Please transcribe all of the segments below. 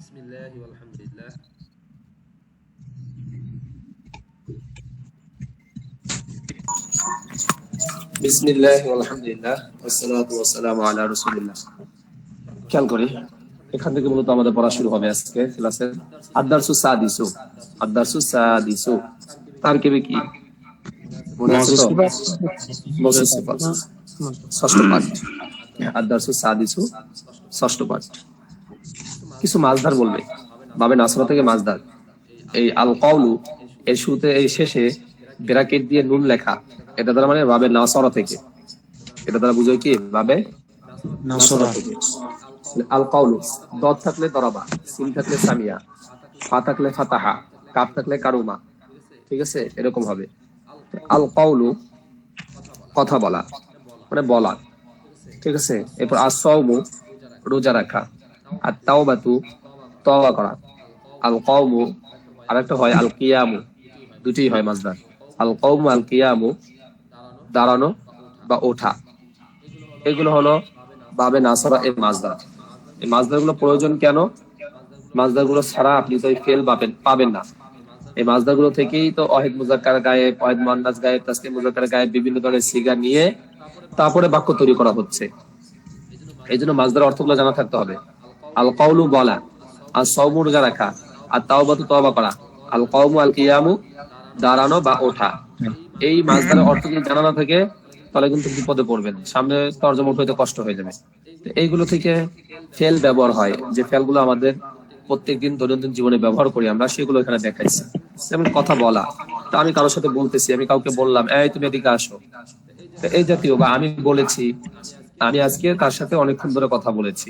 بسم الله والحمد لله বিসমিল্লাহ আলহামদুলিল্লাহ ওয়াসসালাতু ওয়াসসালামু আলা রাসূলিল্লাহ খেয়াল করি এখান থেকে মূলত আমাদের পড়া শুরু হবে আজকে ক্লাসের আদারসু সাদিসু আদারসু সাদিসু তার কেবে কি মনে আছে তো মৌসুফ সিফাত ষষ্ঠ পাঠ আদারসু সাদিসু ষষ্ঠ পাঠ কিছু মাছদার বলবে। বাবে নাসরা থেকে মাছদার। এই আল কাউলু এর শুরুতে এই শেষে ব্র্যাকেট দিয়ে নুন লেখা। এটা দ্বারা মানে বাবে নাসরা থেকে। এটা দ্বারা বুঝো কি? বাবে নাসরা থেকে। আল কাউলু দদ থাকলে দরাবা সিন থাকলে সামিয়া ফা থাকলে ফাতাহা কাপ থাকলে কারুমা। ঠিক আছে? এরকম হবে। আল কাউলু কথা বলা মানে বলা। ঠিক আছে? এরপর আসৌমু রোজা রাখা। আর তাওবাতু তওবা করা। আল কওমু আরেকটা হয় আল কিয়ামু দুটি হয় মাজদার। আল কওমু আল কিয়ামু দাঁড়ানো বা ওঠা। এগুলো হলো বাবে নাসরা এই মাজদার। এই মাজদারগুলো প্রয়োজন কেন? মাজদারগুলো ছাড়া আপনি তো ফেল পাবেন পাবেন না। এই মাজদারগুলো থেকেই তো অহেদ মুজাক্কার গায়ে অহেদ মান্নাস গায়ে তাসকে মুজাক্কার গায়ে বিভিন্ন ধরনের সিগা নিয়ে তারপরে বাক্য তৈরি করা হচ্ছে। এই জন্য মাজদার অর্থগুলো জানা থাকতে হবে। আল কওলু বলা আর সৌমু রোজা রাখা, আর তাওবাতু তওবা করা। আল কওমু আল কিয়ামু দাঁড়ানো বা ওঠা। এই মাজদারের অর্থ যদি জানা না থাকে, তাহলে কিন্তু বিপদে পড়বেন। সামনে তর্জমা হইতে কষ্ট হয়ে যাবে। এইগুলো থেকে ফেল ব্যবহার হয়। যে ফেলগুলো আমাদের প্রত্যেকদিন দৈনন্দিন জীবনে ব্যবহার করি আমরা, সেগুলো এখানে দেখাইছি। যেমন কথা বলা, তা আমি কারোর সাথে বলতেছি, আমি কাউকে বললাম, এই, তুমি এদিকে আসো। এই জাতীয় বা আমি বলেছি, আমি আজকে তার সাথে অনেকক্ষণ ধরে কথা বলেছি।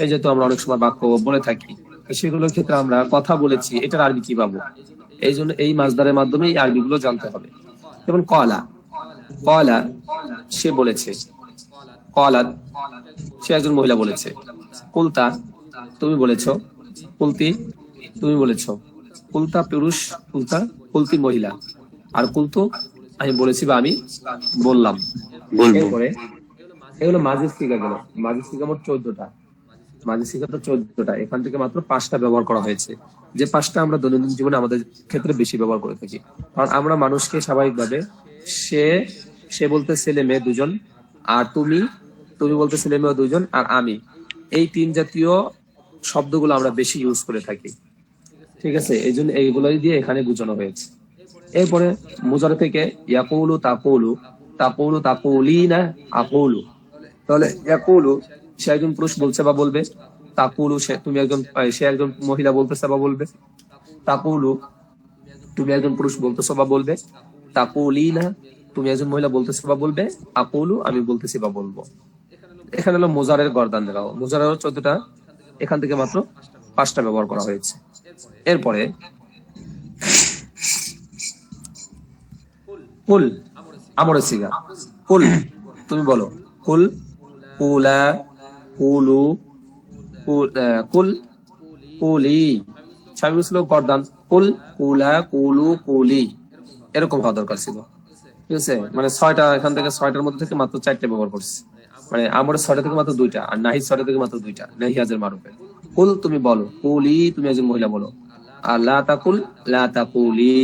এই যেহেতু আমরা অনেক সময় বাক্য বলে থাকি সেগুলোর ক্ষেত্রে আমরা কথা বলেছি এটার আরবি কি পাবো? এই জন্য এই মাছদারের মাধ্যমে এই আরবি গুলো জানতে হবে। যেমন কলা কলা সে বলেছে কলা সে একজন মহিলা বলেছে কুলতা তুমি বলেছ কুলতি তুমি বলেছ কুলতা পুরুষ কুলতা কুলতি মহিলা। আর কুলতু আমি বলেছি বা আমি বললাম। এরপরে এগুলো মাঝি সিগা গেল মাঝি সিগা মোট চোদ্দটা। মাঝি সিগা তো চোদ্দটা এখান থেকে মাত্র পাঁচটা ব্যবহার করা হয়েছে। যে পাঁচটা আমরা দৈনন্দিন জীবনে আমাদের ক্ষেত্রে বেশি ব্যবহার করে থাকি। কারণ আমরা মানুষকে স্বাভাবিকভাবে সে সে বলতে ছেলে মেয়ে দুজন, আর তুমি তুমি বলতে ছেলে মেয়ে দুজন, আর আমি। এই তিন জাতীয় শব্দগুলো আমরা বেশি ইউজ করে থাকি। ঠিক আছে? এই জন্য এইগুলোই দিয়ে এখানে বোঝানো হয়েছে। এরপরে মুজার থেকে ইয়াকুলু তাকুলু তাকুলু তাকুলি না আকুলু। তাহলে ইয়াকুলু সে একজন পুরুষ বলছে বা বলবে, তাকুলু, সে তুমি একজন, সে একজন মহিলা বলতেছে বা বলবে, তাকুলু, তুমি একজন পুরুষ বলতেছো বা বলবে তাকুলি না তুমি একজন মহিলা বলতেছো বা বলবে আকুলু আমি বলতেছি বা বলব। এখানে হলো মোজারের গরদান দেওয়া। মোজারের চোদ্দটা, এখান থেকে মাত্র পাঁচটা ব্যবহার করা হয়েছে। এরপরে, কুল, আমরের সিগা। কুল, তুমি বলো, কুল, কুলা কুলু, কুল কুলি স্বামী ছিল গরদান কুল, কুলা, কুলু, কুলি। এরকম হওয়া দরকার ছিল। ঠিক আছে? মানে ছয়টা, এখান থেকে ছয়টার মধ্যে থেকে মাত্র চারটে ব্যবহার করছে। মানে আমার ছয়টা থেকে মাত্র দুইটা, আর নাহি ছয়টা থেকে মাত্র দুইটা, নাহিয়াজের মারুফে। কুল তুমি বলো, কুলি তুমি একজন মহিলা বলো। আর লা তাকুল, লা তাকুলি,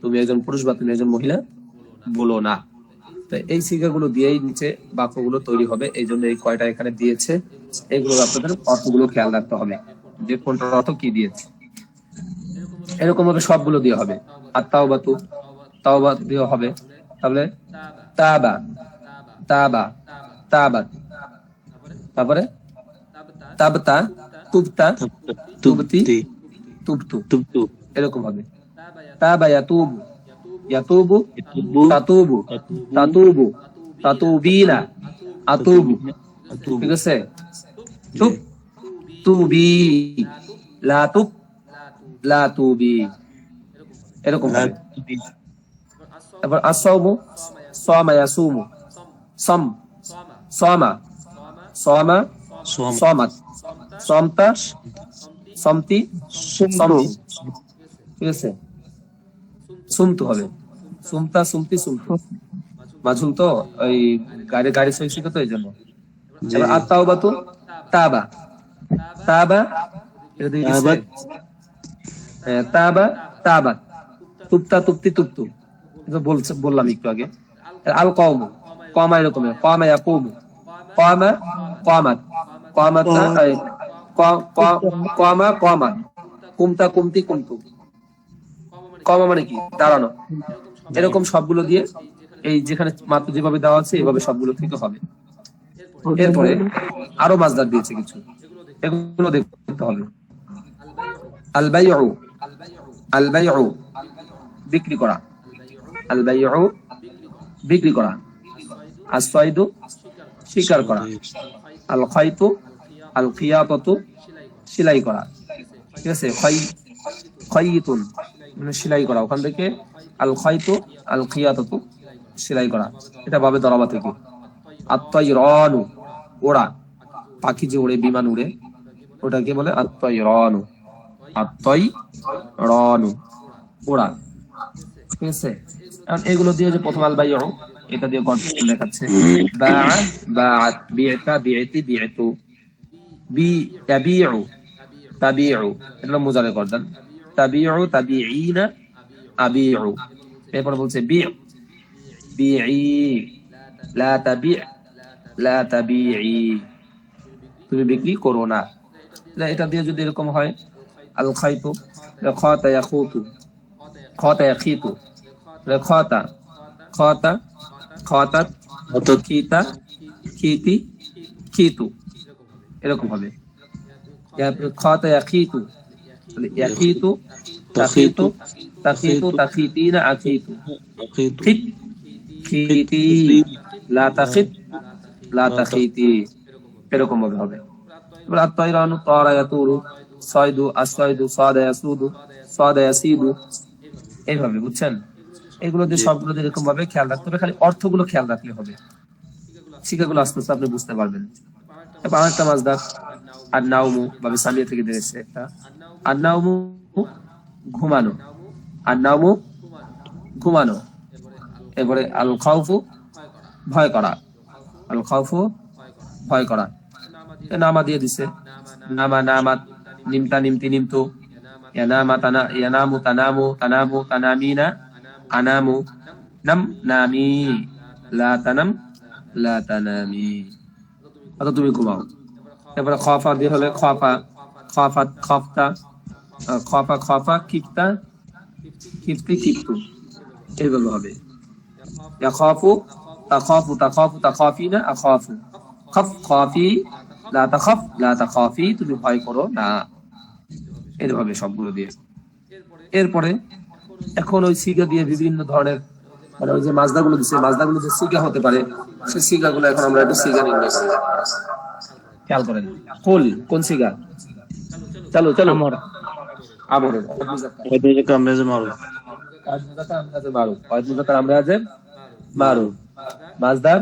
তুমি একজন পুরুষ বা তুমি একজন মহিলা বলো না। তো এই শিক্ষাগুলো দিয়েই নিচে বাক্যগুলো তৈরি হবে। এই জন্য এই কয়টা এখানে দিয়েছে। এগুলো আপনাদের অর্থগুলো খেয়াল রাখতে হবে। যে কোনটার অর্থ কি দিয়েছে। এরকম ভাবে সবগুলো দিয়ে হবে। আর তাও বা তু তাও বা দিয়ে হবে। তাহলে তাবা তাবা তাবাত তারপরে তাবতা তুবতা তুবতি তুবতু তুবতু। এরকম হবে। তাবা ইয়াতুবু ইয়াতুবু তাতুবু তাতুবু তাতুবিনা আতুবু ঠিক আছে তুব তুবি লা তুব লা তুবি এরকম তারপর আসাউমু সামা ইয়াসুমু সাম সামা সামা সামাত সামতা সামতি সামতি ঠিক আছে সুমতু হবে। সুমতা সুমতি সুমতু। মাঝুল তো ওই গাড়ি গাড়ি সহিষ্ণুতা তো এই জন্য। আর তাওবা তো? তাবা। তাবা। হ্যাঁ, তাবা। তুপ্তা তুপ্তি তুপ্তু। বলছে বললাম একটু আগে। আল কওম। কমা এরকম কমা ইয়াকুম কমা কমাত কমাত কমা কমা কুমতা কুমতি কুমতু। কমা মানে কি? দাঁড়ানো। এরকম সবগুলো দিয়ে এই যেখানে মাত্র যেভাবে দেওয়া আছে, এভাবে সবগুলো থেকে হবে। এরপরে আরও মাজদার দিয়েছে কিছু। এগুলো দেখতে হবে। আল বাইউ আল বাইউ বিক্রি করা। আল বাইউ বিক্রি করা। আসফাইদু শিকার করা। আল খাইতু আল খিয়াতু সেলাই করা। ঠিক আছে? খাই খাইতুন। মানে সেলাই করা, ওখান থেকে আল খাইতু আল খিয়াতু সেলাই করা। এটা ভাবে দরাবা থেকে। আত্মাই রনু ওড়া। পাখি যে উড়ে বিমান উড়ে, ওটাকে বলে আত্মাই রনু আত্মাই রনু ওড়া। ঠিক আছে? এখন এগুলো দিয়ে যে প্রথম আলবাই এটা দিয়ে গল্প দেখাচ্ছে। বা বাআত, বিআতা, বিআতি, বিআতু। বি তাবিউ। তাবিউ এটা মুজারে করদান তাবিউ তাবিঈনা আবিউ এরপর বলছে বি বিই লা তাবি লা তাবিই তুমি বিক্রি করো না এটা দিয়ে যদি এরকম হয় আল খাইতু খাতা ইয়াখুতু খাতা ইয়াখিতু খাতা খাতা খাতাত খিতা খিতি খিতু এরকম হবে খাতা ইয়াখিতু তাহলে ইয়াখিতু তাখিতু তাখিতু তাখিতিনা আখিতু আকিতু খিত খিতি লা তাখিত লা তাখিতি এরকম ভাবে হবে এবার আত্মাইরানু তারা ইয়াতুরু সাইদু আসসাইদু সাদা ইয়াসুদু সাদা ইয়াসিদু এইভাবে বুঝছেন? এগুলো দিয়ে সবগুলো এরকম ভাবে খেয়াল রাখতে হবে খালি অর্থগুলো খেয়াল রাখলে হবে। শিখাগুলো আস্তে আস্তে আপনি বুঝতে পারবেন। এবার আরেকটা মাজদার আর নাউমু ভাবে সামিয়া থেকে দিয়েছে একটা আর ঘুমানো আর নাউমু ঘুমানো এবারে আল খাউফু ভয় করা আল খাউফু ভয় করা নামা দিয়ে দিছে নামা নামাত নিমতা নিমতি নিমতু ইয়ানামা তানা ইয়ানামু তানামু তানামু তানামিনা আনামু নাম নামি লা তানাম লা তানামি অত তুমি ঘুমাও এবারে খফা দিয়ে হলে খফা খফাত খফতা খফা খফা কিফতা কিফতি কিফতু এইভাবে হবে। ইয়াখাফু তাখাফু তাখাফু তাখাফিনা আখাফু খাফ খাফি লা তাখাফ লা তাখাফি তুমি ভয় করো না। এভাবে সবগুলো দিয়ে। এরপরে এখন ওই সিগা দিয়ে বিভিন্ন ধরনের মানে ওই যে মাজদাগুলো দিচ্ছে মাজদাগুলো যে সিগা হতে পারে, সেই সিগাগুলো এখন আমরা একটু সিগা করি খেয়াল করেন। কুল কোন সিগা চলো চলো। আমর। আমর। মারুফ। মাজদার?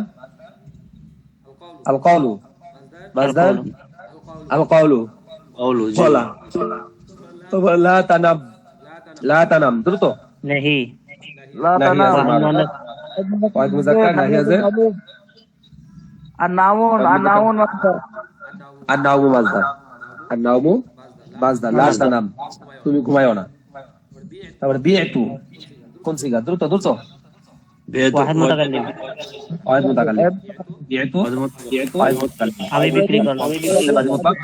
আল কওলু মাজদার? আল কওলু কওলু বলা। তো লা তানাম। লা তানাম। দ্রুত। নাহি। লা তানাম। মানে- আর মুজাক্কার আর আছে আনাউন আর নাওমু মাজদার আর নাওমু মাজদার লা তানাম তুমি ঘুমায়ও না তারপরে বিয়েতু কোন সিগা দ্রুত দ্রুত বেদ واحد متكلم ওয়াহিদ মুতাকাল্লিম বিয়েতু বিয়েতু ওয়াহিদ মুতাকাল্লিম আমি বিক্রি করলাম سلة مطلق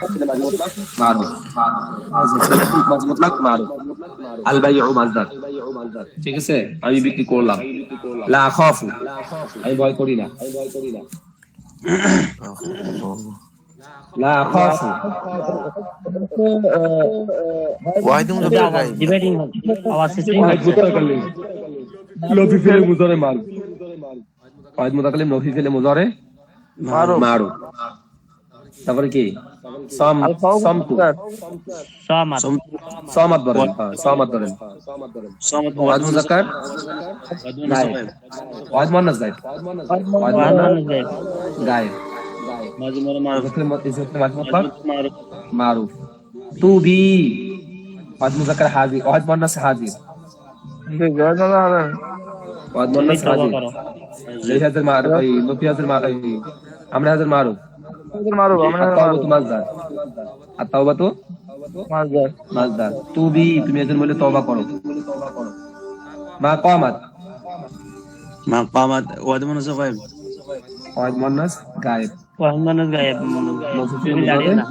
معروف মাঝ মুতলাক মারুফ আল বাইউ মাজদার ঠিক আছে আমি বিক্রি করলাম লা খাফু আমি ভয় করি না লা খাফু واحد متكلم ডিবেটিং আওয়াজ সিস্টেম লফি ফেলে মুজারে মারু ওয়াহিদ মুতাকাল্লিম লফি ফেলে মুজারে মারু মারু তারপরে কি সাম সামতু সামাত সামাত ধরেন হ্যাঁ, সামাত ধরেন সামাত ওয়াহিদ মুজাক্কার নাই ওয়াহিদ মুয়ান্নাস গায়েব ওয়াহিদ মুয়ান্নাস গায়েব মাঝে মারে মারো ইসলাম ইসলাম মুতলাক মারো معروف تو بي ওয়াহিদ মুজাক্কার হাজির ওয়াহিদ মুয়ান্নাস হাজির ওয়াহিদ মুয়ান্নাস হাজির করো এই হাজার মারুফ এই লফি হাজার মারুফ আমরা হাজার মারুফ মারুফ আমরা মারুফ মাজার আর তাওবাতু মাসদার মাজদার তুবি তুমি একজন বলে তওবা করো মা কামাত মা কামাত ওয়াহিদ মুনাসব গায়েব ওয়াহিদ মুন্নাস গায়েব ওয়াহিদ মানুষ গায়েব লৌকিফিল তুমি দাঁড়িয়ে না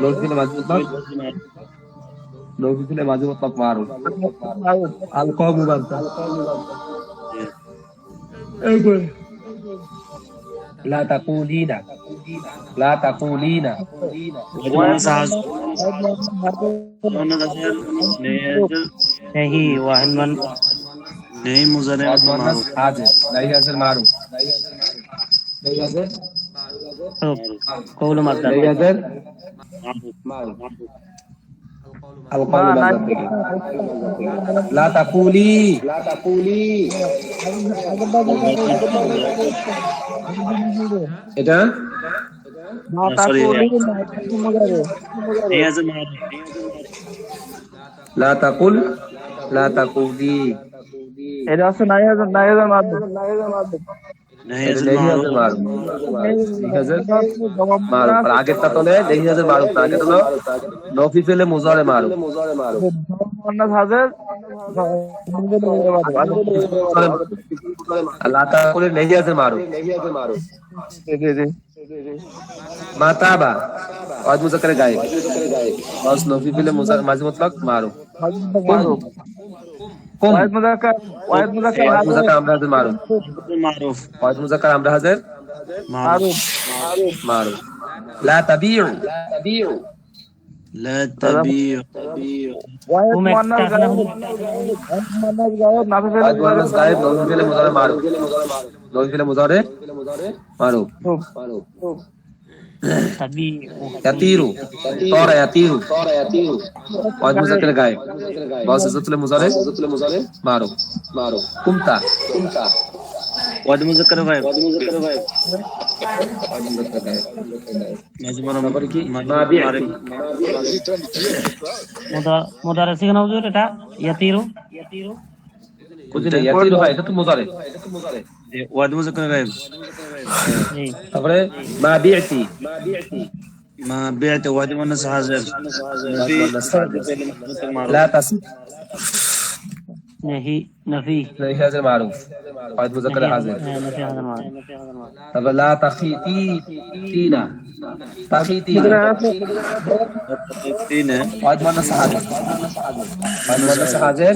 লৌকিফিল মাঝে মুতলাক লৌকিফিল মাঝে মুতলাক মারুফ আল কওমু বান্তা লা তাকুলিনা লা তাকুলিনা ওয়াহিদ মুনাসব नहीं वाहिद मन নেই মুজারে ওয়াহিদ মুন্নাস হাজির লাই হাজির মারুফ লাই المعروف قول مصدر القول لا تقولي لا تقولي এটা না تقولي রিয়াজ মারুফ لا تقل لا تقولي এটা আছে নাইয়াজ নাইয়াজ মারুফ আগেরটা তো লে লেহি মারুফ না আগেরটা হলো নফি ফেলে মুজারে মারুফ মারুফ মাতাবা নফি ফেলে মুতলাক মারুফ কুম ওয়াহিদ মুজাক্কার ওয়াহিদ মুজাক্কার আমরা হাজির মারুফ মারুফ ওয়াহিদ মুজাক্কার আমরা হাজির মারুফ মারুফ লা তাবিউ لا تبيع واحد مؤنث غائب مؤنث غائب نافع فعل مؤنث غائب نون فعل مضارع معروف نون فعل مضارع معروف معروف يطير طار يطير قائد مذكر غائب باص عزت المضارع معروف معروف قمت قمت قائد مذكر غائب قائد مذكر غائب قائد مذكر غائب مجمر নম্বর কি মাবিআ মুদারা সিগনা হুজুর এটা ইয়াতিরু ইয়াতিরু কোথায় ইয়াতিরু হয় এটা তো মুদারে ওয়াদ মুজাক্কার গায়েব خبره ما بيعتي ما بيعتي ما بيعتي وادي والناس حاضر لا تصل نهي نفي نهي هذا المعروف قائد مذكر حاضر نفي طب لا تخيتي تينا تخيتي تينا قائد مؤنث حاضر قائد مؤنث حازر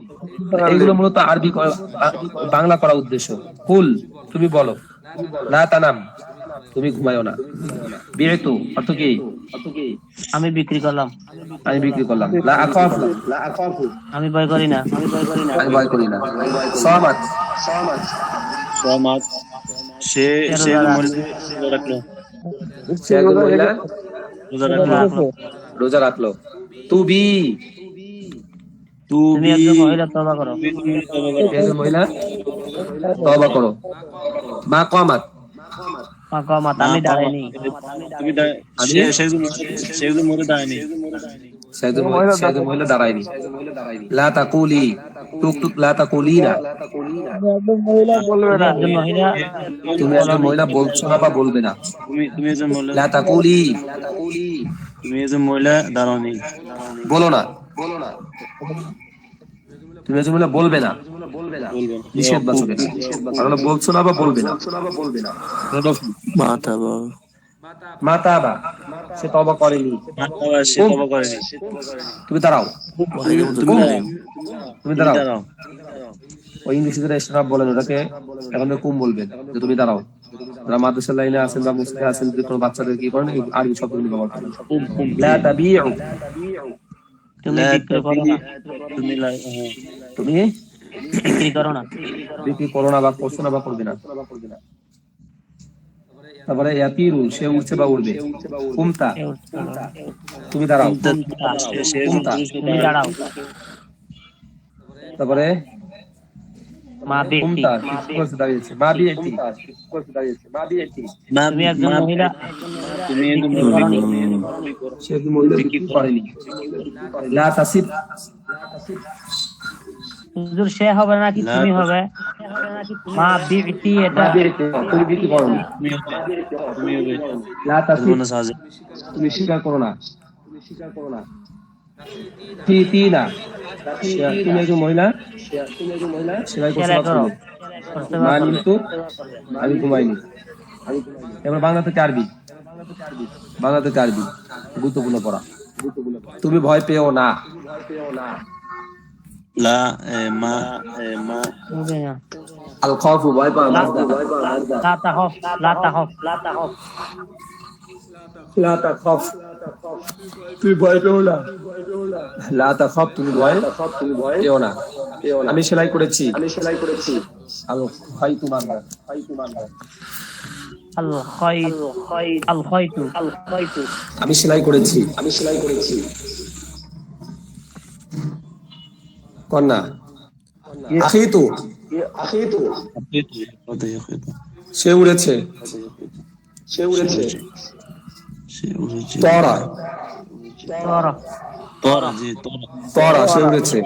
এগুলো মূলত আরবি বাংলা করা উদ্দেশ্য। কুল তুমি বলো। না তানাম তুমি ঘুমায়ো না। অর্থ কি অর্থ কি? আমি বিক্রি করলাম। আমি বিক্রি করলাম। লা আখাফু লা আখাফু আমি ভয় করি না। আমি ভয় করি না। আমি ভয় করি না সামাত সমাজ সে সে রাখল। সে রোজা রাখল? রোজা রাখল। তুবি তুমি তুমি একজন মহিলা তবা করো। একজন মহিলা। তওবা করো। মা কামাত। মা কমাত আমি দাঁড়াইনি। তুমি দা- আমি? সে- সে একজন- সে একজন মরে দাঁড়ায়নি। সে একজন মহিলা দাঁড়ায়নি। লা তাকুলি টুক টুক লা তাকুলিনা। তুমি একজন মহিলা? তুমি একজন মহিলা বলছো না বা বলবে না। তুমি তুমি একজন মহিলা। লা তাকুলি। তুমি একজন মহিলা দাঁড়াওনি। বলো না। তুমি বলবে না। নিষেধ বাচক কারণ বলছো না বা বলবে না। মাথা বাবা। মাতা বা। সে তবা করেনি। তুমি দাঁড়াও। তুমি দাঁড়াও। ওই ইংরেজিতে স্টাফ বলেন ওটাকে এখন কুম বলবেন যে তুমি দাঁড়াও। যারা মাদ্রাসা লাইনে আছেন বা মুসলিম আছেন যদি কোনো বাচ্চাদের কি করেন আরবি শব্দগুলি ব্যবহার করেন। কুম কুম। লা তাবিউ। তুমি বিক্রি করো না। তুমি লা-। তুমি? বিক্রি করো না বিক্রি করো না বা করছ না বা করবে না তারপরে ইয়াতিরু সে উঠছে বা উঠবে কুমতা। তুমি দাঁড়াও। সে- সে একজন কুমতা তুমি দাঁড়াও তারপরে মা তুমি একজন মহিলা। তুমি একজন সে কি মহিলা বিক্রি করেনি। লা তাসিব। হুজুর সে হবে নাকি তুমি হবে? মা এটা। তুমি বিক্রি তুমি হবে লা তাসিব সাজে তুমি স্বীকার করো না। তি তি না। তুমি একজন মহিলা সেলাই করছ সেলাই করো। মা কিন্তু আমি ঘুমাইনি। এবার বাংলা থেকে আরবি বাংলা থেকে আরবি গুরুত্বপূর্ণ পড়া। তুমি ভয় পেও না। এ, মা না। আল খফু ভয় পাও না লা তাহফ লা তাহফ লা তাহফ লা তাখফ তুমি ভয় পেও না লা তাখফ তুমি ভয় তুমি ভয় পেও না আমি সেলাই করেছি আমি সেলাই করেছি আল খাইতু মানবা খাইতু খাইতু আমি সেলাই করেছি আমি সেলাই করেছি কন্যা? আখিতু। আখিতু। সে উড়েছে। সে উড়েছে। তরা। তোর। সে উড়েছে।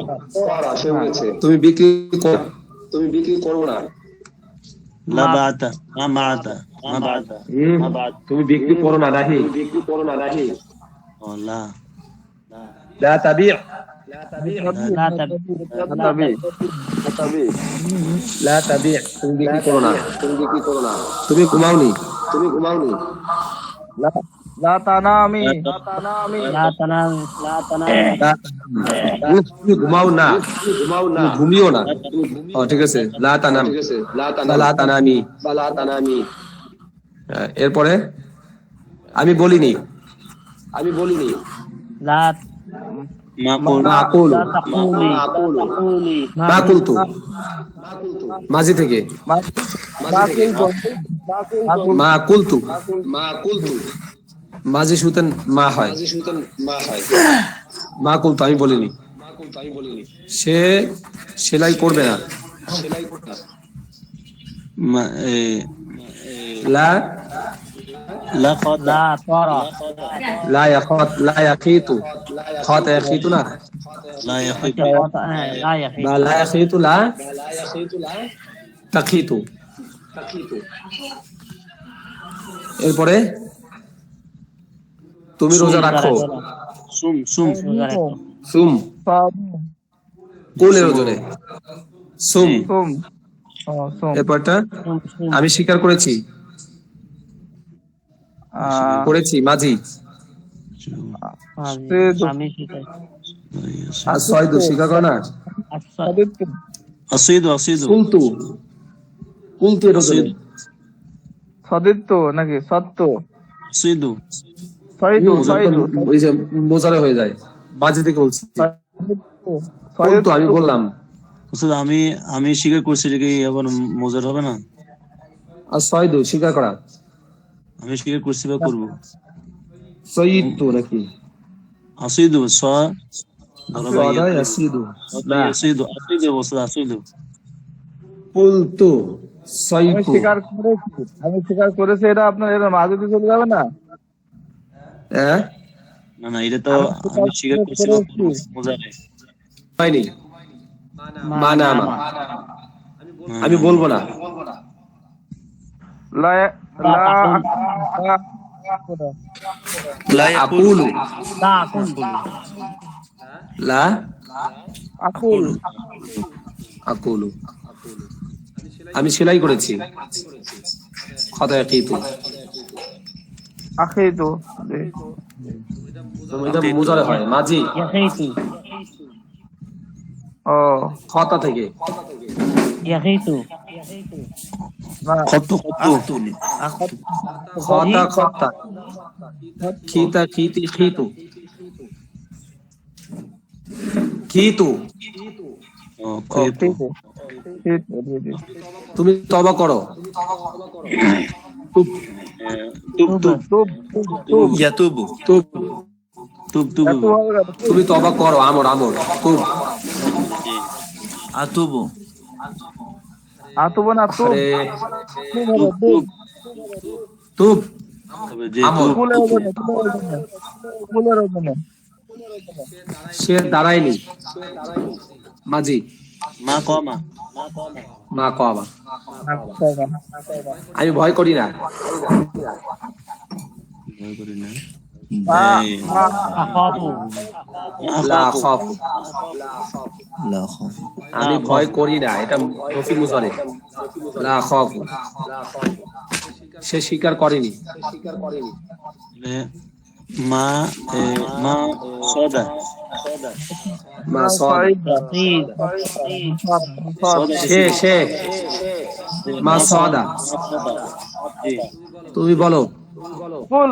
তুমি বিক্রি করো। তুমি বিক্রি করো না। তুমি বিক্রি করো না নাহি বিক্রি করো না নাহি ও লা। তুমি করো না? তুমি বিক্রি করো না? তুমি ঘুমাওনি? তুমি ঘুমাওনি? লা তানামি লা তানামি লা তানামি লা- তুমি ঘুমাও না। ঘুমাও না। ঘুমিও না। ও ঠিক আছে। লা তানাম লা তানামি বা লা তানামি এরপরে? আমি বলিনি। আমি বলিনি। লা মাঝি থেকে। মা কুলতু মা কুলতু মাঝি সুতেন মা হয়। মা কুলতু আমি বলিনি। সে সেলাই করবে না। মা এ লা লা লা তারা লা ইয়াখাত লা ইয়াকিতু খাত ইয়াকিতু না লা ইয়াকিত লা ইয়াখি লা ইয়াকিতু লা তাকিতু এরপরে তুমি রোজা রাখো। সুম সুম। রোজা রাখো সুম। কোলের ওজনে। সুম। এরপরটা। আমি স্বীকার করেছি। করেছি মাঝি। আমি- আমি আর ছয় দু স্বীকার করে না আসিদু আসিদু। কুলতু। কুলতু এর ওজনে নাকি? সত্য। আসিদু। সহিদু সহিদু ওই যে মোজারে হয়ে যায়। মাঝি থেকে বলছি। কুলতু আমি বললাম। আমি আমি স্বীকার করছি যে কি আবার মজার হবে না? আর ছয় দু স্বীকার করা আমি স্বীকার করছি বা করব? সঈদ তো নাকি? আসিদু স? আসিদু আসিদু বসে আসিদু আমি স্বীকার করেছি আমি স্বীকার করেছি এটা আপনার এটা মাঝে চলে যাবে না? হ্যাঁ না না এটা তো আমি স্বীকার করছি বা হয়নি? মা আমি বলব না। লা আমি সেলাই করেছি। খতা ইয়াকিতু আখিতু জি। তো এটা মোজারে হয় মাঝি। ও খতা থেকে। তুমি তবা করো। তুব তুব তুব তুব তুব তুব তুব তুব এত হবে না, তুব। তুমি তবা করো আমর আমর তুব আতুবু তুব তুব সে দাঁড়ায়নি। মাঝি। মা কমা মা। ক আবার আচ্ছা আমি ভয় করি না। ভয় করি না। আমি ভয় করি না এটা রফি মুজরে লা খাফু। সে স্বীকার করেনি। মা এ, মা সদা। মা সদ। সে সে। মা সদা। তুমি বলো। ফুল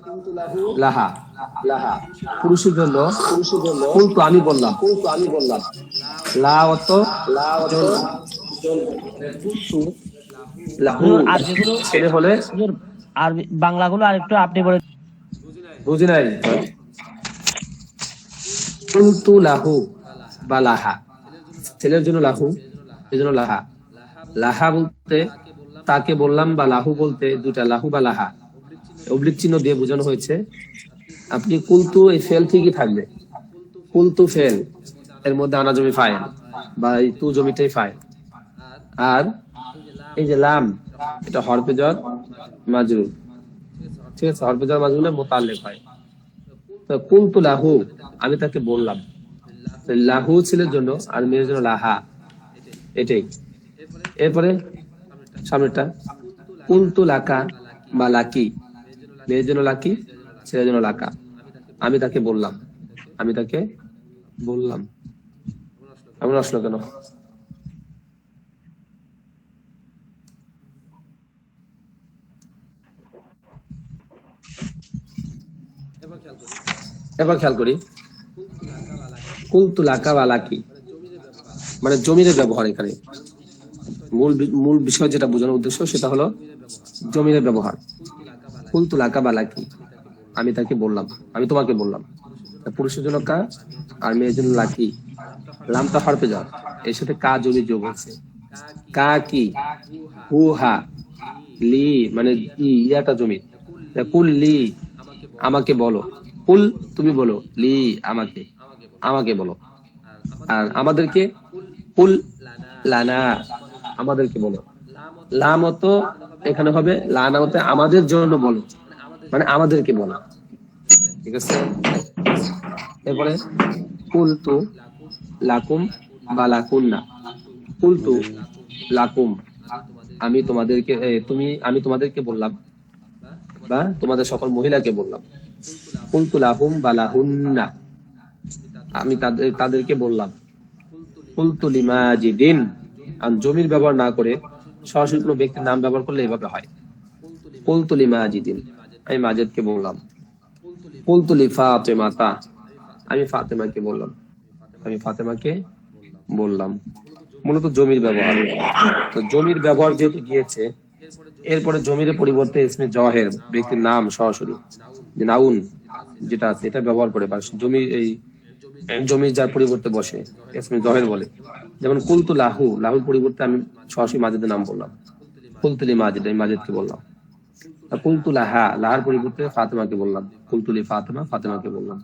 লাহা লাহা। পুরুষের জন্য কুলতু আমি বললাম। কুলতু আমি বললাম লা অত লা অত লাহু। আর যেগুলো ছেলে হলে আরবি বাংলাগুলো আরেকটু আপনি বলে বুঝি নাই? কুলতু লাহু বা লাহা। ছেলের জন্য লাহু এই জন্য লাহা। লাহা বলতে তাকে বললাম বা লাহু বলতে দুটা লাহু বা লাহা। অবলিক চিহ্ন দিয়ে বোঝানো হয়েছে, আপনি কুলতু এই ফেল ঠিকই থাকবে। কুলতু ফেল, এর মধ্যে আনা জমি ফাইল, বা এই তু জমিটাই ফাইল। আর এই যে লাম, এটা হরপে জ্বর মাজরুর ঠিক আছে হরপে জ্বর মাজরুলে মোতাল্লেক হয়। তো কুলতু লাহু, আমি তাকে বললাম। লাহু ছেলের জন্য আর মেয়ের জন্য লাহা। এটাই। এরপরে সামনেটা কুলতু লাকা বা লাকি। মেয়ের জন্য লাকি, ছেলের জন্য লাকা। আমি তাকে বললাম। আমি তাকে বললাম। এমন আসলো কেন? এবার খেয়াল করি। কুলতু লাকা বা লাকি। মানে জমির ব্যবহার এখানে। মূল মূল বিষয় যেটা বোঝানোর উদ্দেশ্য সেটা হলো জমির ব্যবহার। কুলতু লাকা বা লাকি আমি তাকে বললাম, আমি তোমাকে বললাম পুরুষের জন্য কা আর মেয়ের জন্য লাকি? লামটা হরপে যাও, এর সাথে কা জমি যোগ হচ্ছে কা কি? হু হা, লি মানে ইয়াটা জমি। কুল লি, আমাকে বলো। কুল তুমি বলো, লি, আমাকে আমাকে বলো। আর আমাদেরকে কুল লানা, আমাদেরকে বলো। লামত এখানে হবে লানামতে আমাদের জন্য বলো। মানে আমাদেরকে বলো। ঠিক আছে? এরপরে, কুলতু লাকুম বা লাকুন্না। কুলতু লাকুম। আমি তোমাদেরকে তুমি, আমি তোমাদেরকে বললাম, বা তোমাদের সকল মহিলাকে বললাম। কুলতু লাহুম বা লাহুন্না। আমি তাদের, তাদেরকে বললাম। কুলতু লিমাজিদিন। আর জমির ব্যবহার না করে সরাসরি কোনো ব্যক্তির নাম ব্যবহার করলে এভাবে হয়। পুলতুলি লিমাজিদিন আমি মাজেদকে বললাম। কুলতু লি ফাতেমাতা। আমি ফাতেমাকে বললাম। আমি ফাতেমাকে বললাম। মূলত জমির ব্যবহার। তো জমির ব্যবহার যেহেতু গিয়েছে, এরপরে জমির পরিবর্তে ইসমে জহের ব্যক্তির নাম সরাসরি, যে নাউন যেটা আছে, এটা ব্যবহার করে বা জমি এই জমি যার পরিবর্তে বসে, ইসমে জহের বলে। যেমন কুলতু লাহু, লাহুর পরিবর্তে আমি সরাসরি মাজিদের নাম বললাম। কুলতুলি মাজিদ, আমি মাজিদকে বললাম। কুলতু লাহা, লাহার পরিবর্তে ফাতেমাকে বললাম। কুলতুলি ফাতেমা, ফাতেমাকে বললাম।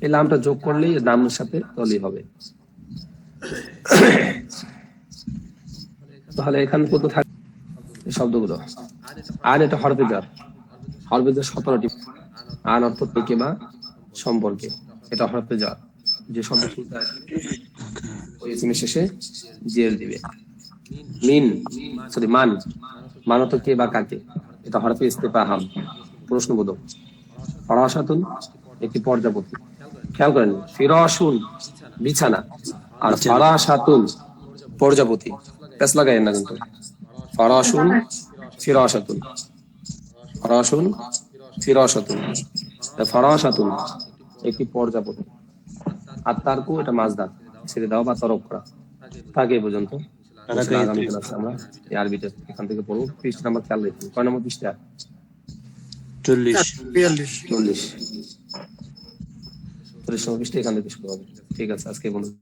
এই নামটা যোগ করলেই নামের সাথে তলি হবে। তাহলে এখানে কত থাকে শব্দগুলো। আর এটা হরফেদার হরফেদার সতেরোটি। আন অর্থ থেকে বা সম্পর্কে। এটা হরফেদার যে শব্দ শুনতে ওই ইসমের শেষে জেল দিবে। মিন সরি মান। মানত কে বা কাকে? এটা হরফে ইস্তেফাহাম প্রশ্নবোধক। ফরাসাতুন একটি পর্যাপতি খেয়াল করেন ফিরসুন বিছানা। আর ফরাসাতুন পর্যাপতি প্যাস লাগাই না কিন্তু। ফরাসুন ফিরসাতুন। ফরাসুন ফিরসাতুন। ফরাসাতুন একটি পর্যাপদ আর তারকু এটা মাজদার ছেড়ে দেওয়া বা তরফ করা। থাকে এ পর্যন্ত আগামী ক্লাসে আমরা আরবিটা এখান থেকে পড়ব। পৃষ্ঠা নাম্বার খেয়াল রেখে। কয় নম্বর পৃষ্ঠা? চল্লিশ। বিয়াল্লিশ। চল্লিশ। চল্লিশ নম্বর পৃষ্ঠা এখান থেকে শুরু হবে। ঠিক আছে আজকে বলুন